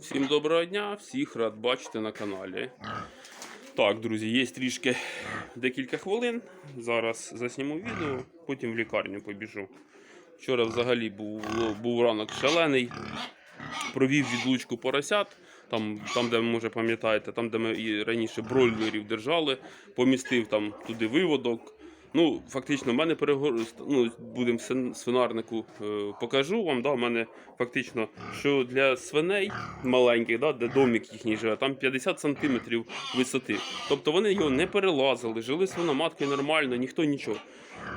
Всім доброго дня, всіх рад бачити на каналі. Так, друзі, є трішки декілька хвилин. Зараз засніму відео, потім в лікарню побіжу. Вчора взагалі був, був ранок шалений. Провів відлучку поросят. Там, там, де може пам'ятаєте, там, де ми і раніше бройлерів держали, помістив там туди виводок. Ну, фактично, в мене перегор... ну, будемо свин- свинарнику е, покажу вам. Да, в мене фактично, що для свиней маленьких, да, де домик їхній живе, там 50 см висоти. Тобто вони його не перелазили, жили свиноматкою нормально, ніхто нічого.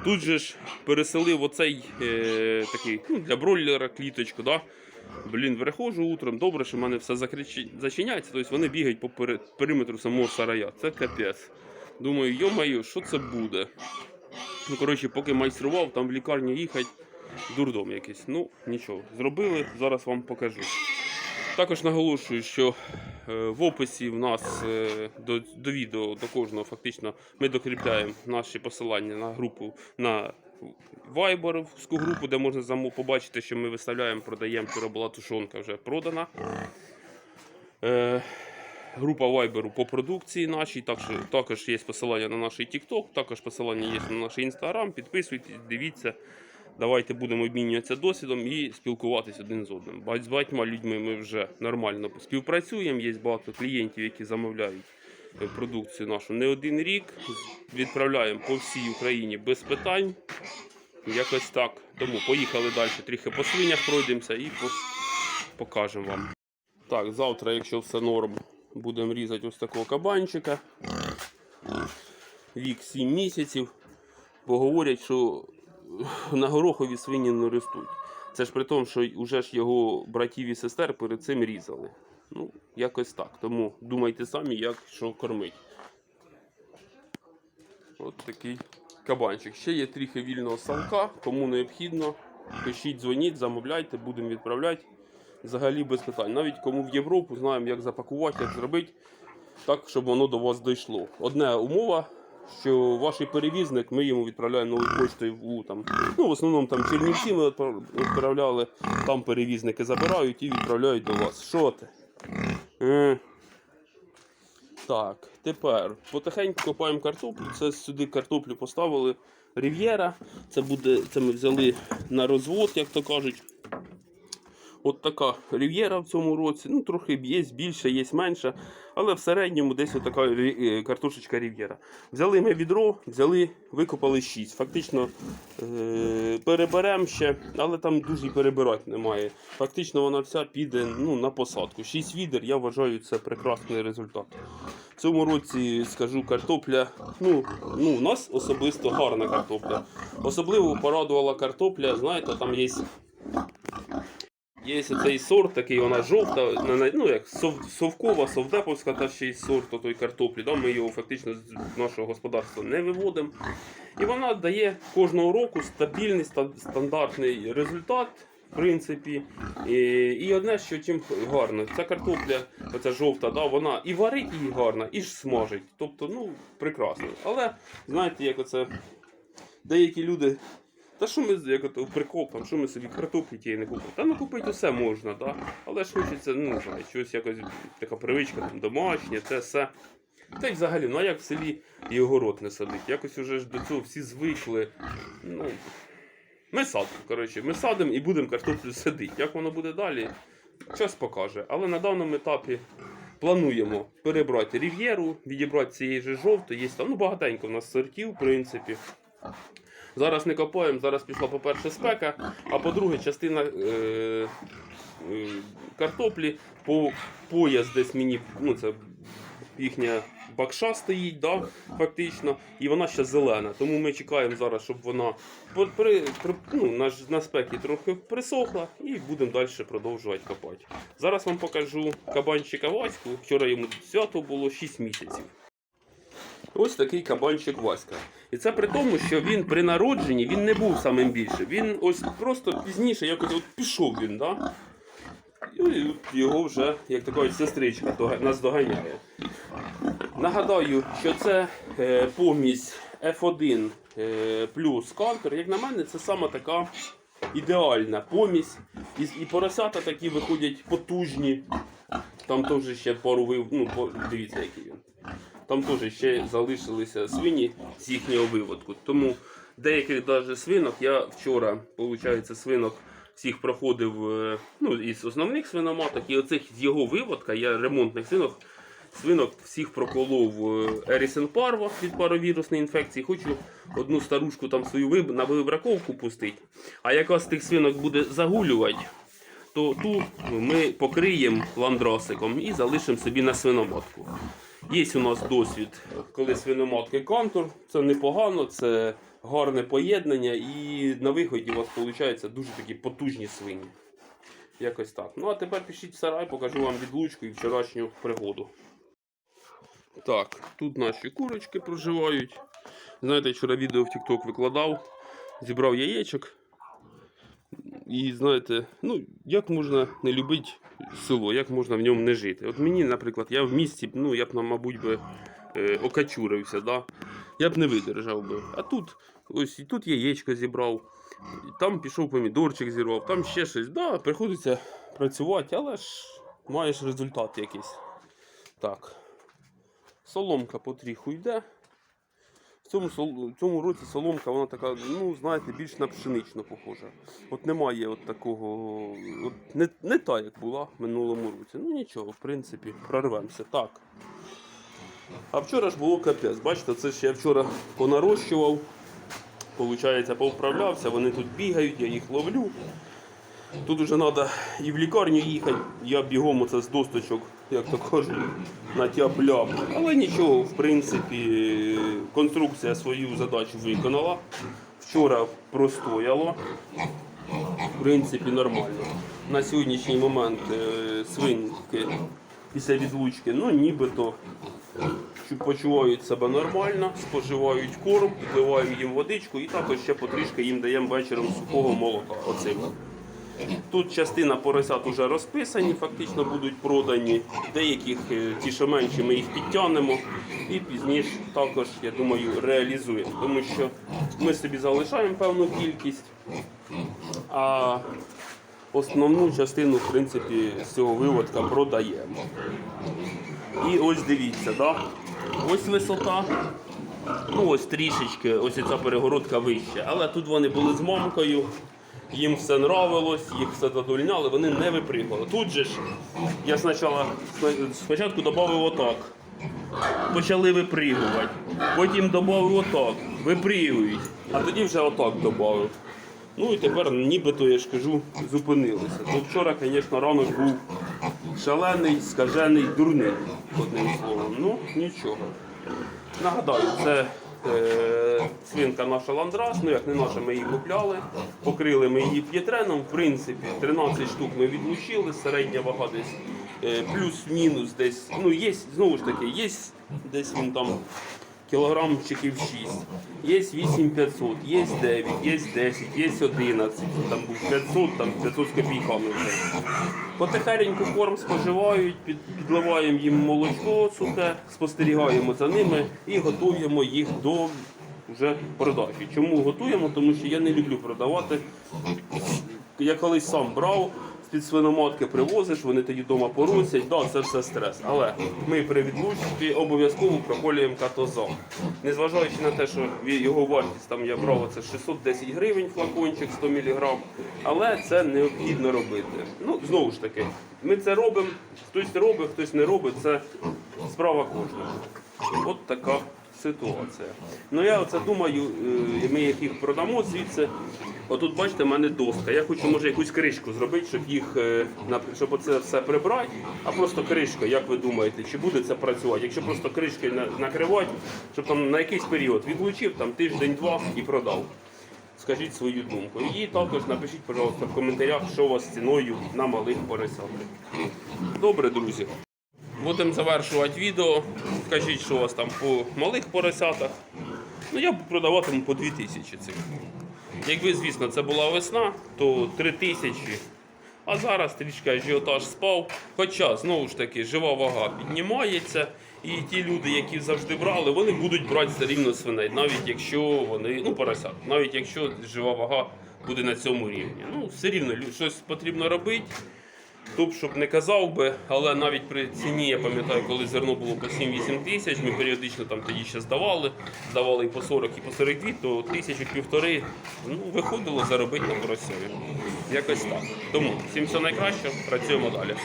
Тут же ж переселив оцей е, такий ну, для бройлера кліточку. Да? Блін, виходжу утром, добре, що в мене все закричи... зачиняється, тобто вони бігають по пери... периметру самого сарая. Це капець. Думаю, йо-моє, що це буде? Ну, коротше, поки майстрував, там в лікарню їхати, дурдом якийсь. Ну, нічого, зробили, зараз вам покажу. Також наголошую, що е, в описі в нас е, до, до відео до кожного фактично ми докріпляємо наші посилання на групу на Viber, групу, де можна побачити, що ми виставляємо, продаємо. Була тушонка вже продана. Група Viber по продукції нашій. Також, також є посилання на наш TikTok, також посилання є на наш Instagram. Підписуйтесь, дивіться. Давайте будемо обмінюватися досвідом і спілкуватися один з одним. З багатьма людьми ми вже нормально співпрацюємо. Є багато клієнтів, які замовляють е, продукцію нашу не один рік. Відправляємо по всій Україні без питань. Якось так. Тому поїхали далі. Трохи по свинях пройдемося і покажемо вам. Так, завтра, якщо все норм, будемо різати ось такого кабанчика. Вік 7 місяців. Бо говорять, що на горохові свині не ростуть. Це ж при тому, що вже ж його братів і сестер перед цим різали. Ну, якось так. Тому думайте самі, як що кормить. От такий кабанчик. Ще є трохи вільного салка. Кому необхідно, пишіть, дзвоніть, замовляйте, будемо відправляти. Взагалі без питань. Навіть кому в Європу знаємо, як запакувати, як зробити, так, щоб воно до вас дійшло. Одна умова, що ваш перевізник, ми йому відправляємо новою поштою у там. Ну, в основному там Чернівці ми відправляли, там перевізники забирають і відправляють до вас. Що ти? Е. Так, тепер потихеньку копаємо картоплю. Це сюди картоплю поставили Рів'єра. Це буде, це ми взяли на розвод, як то кажуть. От така рів'єра в цьому році. Ну, трохи є більше, є менше. Але в середньому десь така е, картошечка рів'єра. Взяли ми відро, взяли, викопали 6. Фактично е- переберемо ще, але там дуже й перебирати немає. Фактично вона вся піде ну, на посадку. 6 відер, я вважаю, це прекрасний результат. В цьому році скажу картопля. Ну, ну, у нас особисто гарна картопля. Особливо порадувала картопля, знаєте, там є Є цей сорт, такий вона жовта, ну як сов, совкова, совдеповська та ще й сорт той картоплі. Да? Ми його фактично з нашого господарства не виводимо. І вона дає кожного року стабільний ста- стандартний результат. В принципі, і, і одне, що чим гарно, ця картопля, оця жовта, да, вона і варить її гарно, і ж смажить. Тобто, ну, прекрасно. Але знаєте, як оце деякі люди та що ми як ото прикол, там, що ми собі картоплі тієї не купимо? Та ну купити усе можна, да? але ж хочеться, ну не знаю, щось якось така привичка там, домашнє, те все. Та й взагалі, ну а як в селі і огород не садить? Якось уже ж до цього всі звикли. Ну, ми садимо, коротше, ми садимо і будемо картоплю садити. Як воно буде далі, час покаже. Але на даному етапі плануємо перебрати рів'єру, відібрати цієї ж жовтої. Є там ну, багатенько в нас сортів, в принципі. Зараз не копаємо, зараз пішла, по-перше, спека, а по-друге, частина е, е, картоплі по пояс десь мені, ну це їхня бакша стоїть, да, фактично, і вона ще зелена. Тому ми чекаємо зараз, щоб вона при, при, ну, на, на спекі трохи присохла і будемо далі продовжувати копати. Зараз вам покажу кабанчика Ваську. Вчора йому свято було 6 місяців. Ось такий кабанчик Васька. І це при тому, що він при народженні він не був самим більшим. Він ось просто пізніше якось от пішов він, да? І його вже, як така сестричка, нас доганяє. Нагадаю, що це е, помість F1 е, плюс кантер. Як на мене, це саме така ідеальна помість. І, і поросята такі виходять потужні. Там теж ще пару вив... ну, по... дивіться, який він. Там теж ще залишилися свині з їхнього виводку. Тому деяких навіть свинок я вчора, виходить, свинок всіх проходив е, ну, із основних свиноматок, і оцих з його виводка, я ремонтних свинок, свинок всіх проколов Ерісен Парво від паровірусної інфекції. Хочу одну старушку там свою виб... на вибраковку пустити. А яка з тих свинок буде загулювати, то ту ми покриємо ландрасиком і залишимо собі на свиноматку. Є у нас досвід, коли свиноматки кантур, це непогано, це гарне поєднання, і на виході у вас виходить дуже такі потужні свині. Якось так. Ну а тепер пишіть в сарай, покажу вам відлучку і вчорашню пригоду. Так, тут наші курочки проживають. Знаєте, вчора відео в TikTok викладав, зібрав яєчок. І знаєте, ну як можна не любити село, як можна в ньому не жити? От мені, наприклад, я в місті, ну я б, мабуть, би е, окачурився, да? я б не видержав би. А тут, ось і тут яєчко зібрав, там пішов помідорчик зірвав, там ще щось. Да, приходиться працювати, але ж маєш результат якийсь. Так. Соломка потріху йде. В цьому, в цьому році соломка, вона така, ну, знаєте, більш на пшеничну похожа. От немає от такого. От не, не та, як була в минулому році. Ну нічого, в принципі, прорвемося. Так. А вчора ж було капець. Бачите, це ж я вчора понарощував. Получається, повправлявся, вони тут бігають, я їх ловлю. Тут вже треба і в лікарню їхати. Я бігом оце з досточок, як то кажуть, на тяп-ляп. Але нічого, в принципі, конструкція свою задачу виконала. Вчора простояло. В принципі, нормально. На сьогоднішній момент е, свинки після відлучки, ну нібито почувають себе нормально, споживають корм, підливаємо їм водичку і також ще потрішки їм даємо вечором сухого молока. Оцим. Тут частина поросят вже розписані, фактично будуть продані. Деяких, е, ті, що менші, ми їх підтягнемо і пізніше також, я думаю, реалізуємо. Тому що ми собі залишаємо певну кількість, а основну частину, в принципі, з цього виводка продаємо. І ось дивіться, да? ось висота. Ну ось трішечки, ось ця перегородка вища. Але тут вони були з мамкою, їм все нравилось, їх все задовольняли, вони не випригували. Тут же ж я спочатку, спочатку додав отак. Почали випригувати. Потім додав отак, випригують. А тоді вже отак додав. Ну і тепер нібито, я ж кажу, зупинилися. То вчора, звісно, ранок був шалений, скажений, дурний, одним словом. Ну, нічого. Нагадаю, це свинка наша ландрас, ну як не наша, ми її купляли. Покрили ми її п'єтреном. В принципі, 13 штук ми відлучили, середня вага десь е, плюс-мінус десь. Ну, є, знову ж таки, є десь він там кілограмчиків 6. Є 8500, є 9, є 10, є 11, там був 500, там 500 з копійками вже. Потихеньку корм споживають, під, підливаємо їм молочко сухе, спостерігаємо за ними і готуємо їх до вже продажі. Чому готуємо? Тому що я не люблю продавати. Я колись сам брав, з-під свиноматки привозиш, вони тоді вдома поросять, да, це все стрес. Але ми при відлучці обов'язково проколюємо катозал. Незважаючи на те, що його вартість там я брав це 610 гривень флакончик 100 мг, але це необхідно робити. Ну, знову ж таки, ми це робимо, хтось робить, хтось не робить, це справа кожного. От така ситуація. Ну я оце думаю, е, ми їх продамо звідси. Отут бачите, в мене доска. Я хочу може якусь кришку зробити, щоб їх е, щоб оце все прибрати, а просто кришка, як ви думаєте, чи буде це працювати? Якщо просто кришки накривати, щоб там на якийсь період відлучив, там тиждень-два і продав. Скажіть свою думку. І також напишіть, пожалуйста, в коментарях, що у вас з ціною на малих поросятах. Добре, друзі. Будемо завершувати відео. Скажіть, що у вас там по малих поросятах. Ну, я продаватиму по 2000 цих. Якби, звісно, це була весна, то 3000. А зараз трішки ажіотаж спав. Хоча, знову ж таки, жива вага піднімається. І ті люди, які завжди брали, вони будуть брати все рівно свиней, навіть якщо вони, ну поросят, навіть якщо жива вага буде на цьому рівні. Ну, все рівно щось потрібно робити. Б щоб не казав би, але навіть при ціні, я пам'ятаю, коли зерно було по 7-8 тисяч, ми періодично там тоді ще здавали, здавали і по 40, і по 42, то тисячу півтори ну, виходило заробити на поросяві. Якось так. Тому всім все найкраще, працюємо далі.